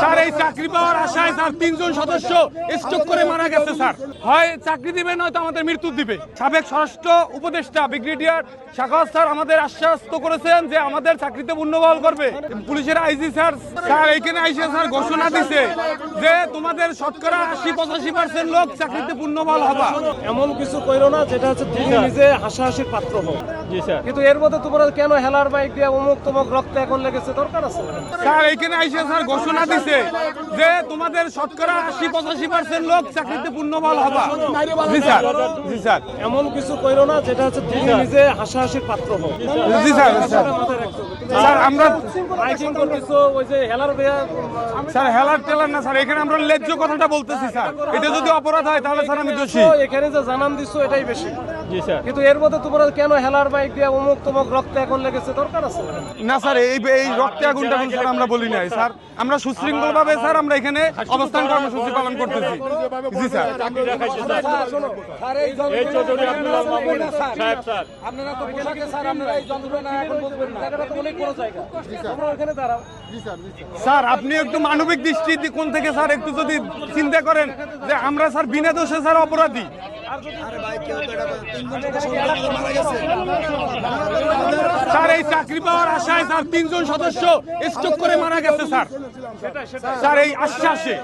Sir, এই চাকরি পাওয়ার আশায় স্যার তিনজন সদস্য স্ট্রোক করে মারা গেছে, স্যার। হয় চাকরি দিবে, নয়তো আমাদের মৃত্যু দিবে। সাবেক স্বরাষ্ট্র উপদেষ্টা, ব্রিগেডিয়ার শাখাওয়াত স্যার আমাদের আশ্বাস্ত করেছেন যে আমাদের চাকরিতে পুনর্বহাল করবে। পুলিশের আইজি স্যার স্যার, এইখানে আইসে স্যার ঘোষণা দিছে যে তোমাদের শতকরা আশি, পঁচাশি পার্সেন্ট লোক চাকরিতে পুনর্বহাল হবা। এমন কিছু কইরো না, যেটা হচ্ছে তুমি নিজে হাসাহাসির পাত্র স্যার কিন্তু এর মধ্যে তোমরা কেন হেলার বাইক দিয়ে অমুক তমুক রক্ত এখন লেগেছে? দরকার আছে? স্যার এইখানে আইসে স্যার ঘোষণা দিছে যে তোমাদের শতকরা আশি পঁচাশি পার্সেন্ট লোক চাকরিতে পুনর্বহাল হবা। জি স্যার। জি স্যার। এমন কিছু কইরো না যেটা হচ্ছে তুমি নিজে হাসাহাসির পাত্র হও। জি স্যার স্যার। আমরা মাইকিং করতেছো ওই যে হেলার বেয়া স্যার হেলার টেলার না স্যার এখানে আমরা কথাটা বলতেছি স্যার। এটা যদি অপরাধ হয় তাহলে স্যার আমি দোষী। এখানে যে জানান দিচ্ছ এটাই বেশি। জি স্যার। কিন্তু এর মধ্যে তোমরা কেন হেলার বাইক দিয়ে অমুক তমুক রক্ত এখন লেগেছে? দরকার আছে? না স্যার এই এই রক্তে আগুন টাগুন স্যার আমরা বলি নাই স্যার। আমরা সুশৃঙ্খল ভাবে স্যার আমরা এখানে অবস্থান কর্মসূচি পালন করতেছি। জি স্যার। এই চৌধুরী আব্দুল্লাহ মামুন সাহেব স্যার। আপনারা তো পোশাকে স্যার আপনারা এই যন্ত্রণা এখন বুঝবেন না। জায়গাটা অনেক বড় জায়গা। তোমরা ওখানে দাঁড়াও। স্যার আপনি একটু মানবিক দৃষ্টি কোন থেকে স্যার একটু যদি চিন্তা করেন যে আমরা স্যার বিনা দোষে স্যার অপরাধী। স্যার, এই চাকরি পাওয়ার আশায় স্যার তিনজন সদস্য স্টক করে মারা গেছে, স্যার। স্যার, এই আশ্বাসে।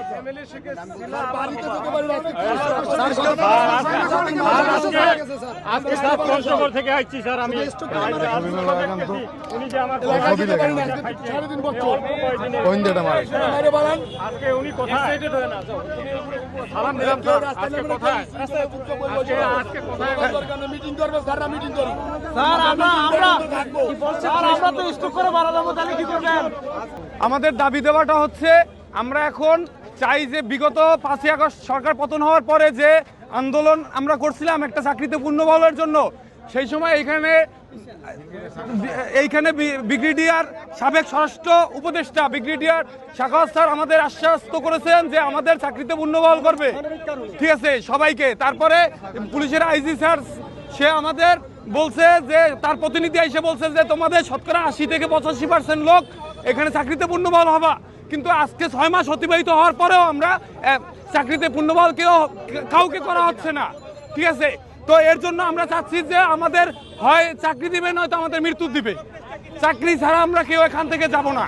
আমাদের দাবি দেওয়াটা হচ্ছে আমরা এখন চাই যে বিগত পাঁচই আগস্ট সরকার পতন হওয়ার পরে যে আন্দোলন আমরা করছিলাম একটা চাকরিতে পূর্ণ পূর্ণবলের জন্য, সেই সময় এইখানে এইখানে ব্রিগেডিয়ার সাবেক স্বরাষ্ট্র উপদেষ্টা ব্রিগেডিয়ার শাখাওয়াত স্যার আমাদের আশ্বাস্ত করেছেন যে আমাদের চাকরিতে পূর্ণবহাল করবে। ঠিক আছে, সবাইকে। তারপরে পুলিশের আইজি স্যার, সে আমাদের বলছে যে, তার প্রতিনিধি এসে বলছে যে, তোমাদের শতকরা আশি থেকে পঁচাশি পার্সেন্ট লোক এখানে চাকরিতে পূর্ণ পূর্ণবহাল হবা। কিন্তু আজকে ছয় মাস অতিবাহিত হওয়ার পরেও আমরা চাকরিতে পূর্ণবল কেউ, কাউকে করা হচ্ছে না। ঠিক আছে? তো এর জন্য আমরা চাচ্ছি যে আমাদের হয় চাকরি দিবে, নয়তো আমাদের মৃত্যু দিবে। চাকরি ছাড়া আমরা কেউ এখান থেকে যাব না।